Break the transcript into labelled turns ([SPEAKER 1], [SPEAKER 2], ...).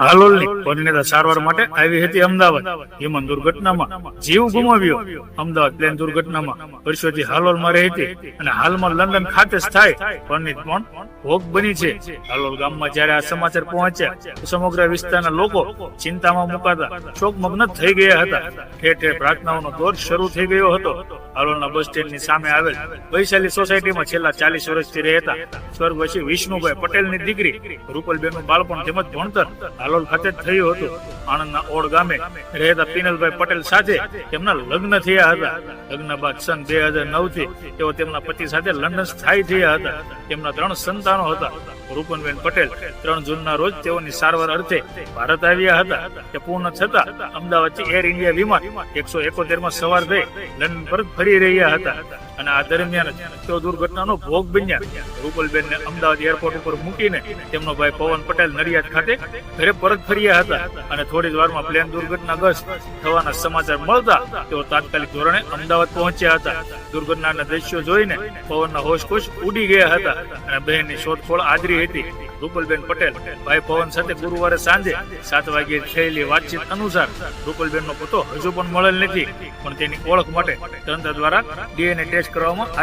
[SPEAKER 1] હાલોલની પરિણીતા સારવાર માટે આવી હતી અમદાવાદ. વિમાન દુર્ઘટનામાં જીવ ગુમાવ્યો. અમદાવાદ પ્લેન દુર્ઘટનામાં વર્ષોથી હાલોલમાં રહી હતી અને હાલમાં લંડન ખાતે સ્થાયી પરિણીત પણ ભોગ બની છે. હાલોલ ગામમાં જ્યારે આ સમાચાર પહોંચ્યા સમગ્ર વિસ્તારના લોકો ચિંતામાં મુકાતા, શોકમગ્ન થઈ ગયા હતા. ઠેર ઠેર પ્રાર્થનાઓનો દોર શરૂ થઈ ગયો હતો. હાલોલના બસ સ્ટેન્ડની સામે આવેલ વૈશાલી સોસાયટીમાં છેલ્લા ચાલીસ વર્ષથી રહેતા સ્વર્ગવાસી વિષ્ણુભાઈ પટેલની દીકરી રૂપલબેનનું બાળપણ તેમજ ભણતર હાલોલ ખાતે જ થયું હતું. આણંદના ઓડ ગામે રહેતા પિનલભાઈ પટેલ સાથે તેમના લગ્ન થયા હતા. લગ્ન બાદ સન બે હજાર નવથી તેઓ તેમના પતિ સાથે લંડન સ્થાયી થયા હતા. તેમના ત્રણ સંતાનો હતા. રૂપનબેન પટેલ ત્રણ જૂનના રોજ તેઓની સારવાર અર્થે ભારત આવ્યા હતા. તે પૂર્ણ થતા અમદાવાદથી એર ઇન્ડિયા વિમાન એકસો એકોતેરમાં સવાર થઈ લંડન પર ફરી રહ્યા હતા. અને આ દરમિયાન તેઓ દુર્ઘટનાનો ભોગ બન્યા. રૂપલબેન ને અમદાવાદ એરપોર્ટ ઉપર મૂકીને તેમનો ભાઈ પવન પટેલ નડિયાદ ખાતે ઘરે પરત ફર્યા હતા. અને થોડી જ વારમાં પ્લેન દુર્ઘટનાગ્રસ્ત થવાના સમાચાર મળતા તેઓ તાત્કાલિક ધોરણે અમદાવાદ પહોંચ્યા હતા. દુર્ઘટનાના દ્રશ્યો જોઈને પવનના હોશખુશ ઉડી ગયા હતા અને બહેનની શોધખોળ આદરી હતી. રૂપલબેન પટેલ. ભાઈ પવન સાથે ગુરુવારે સાંજે સાત વાગ્યે થયેલી વાતચીત અનુસાર રૂપલબેનનો પતો હજુ પણ મળેલ નથી. પણ તેની ઓળખ માટે તંત્ર દ્વારા ડીએનએ ટેસ્ટ કરવામાં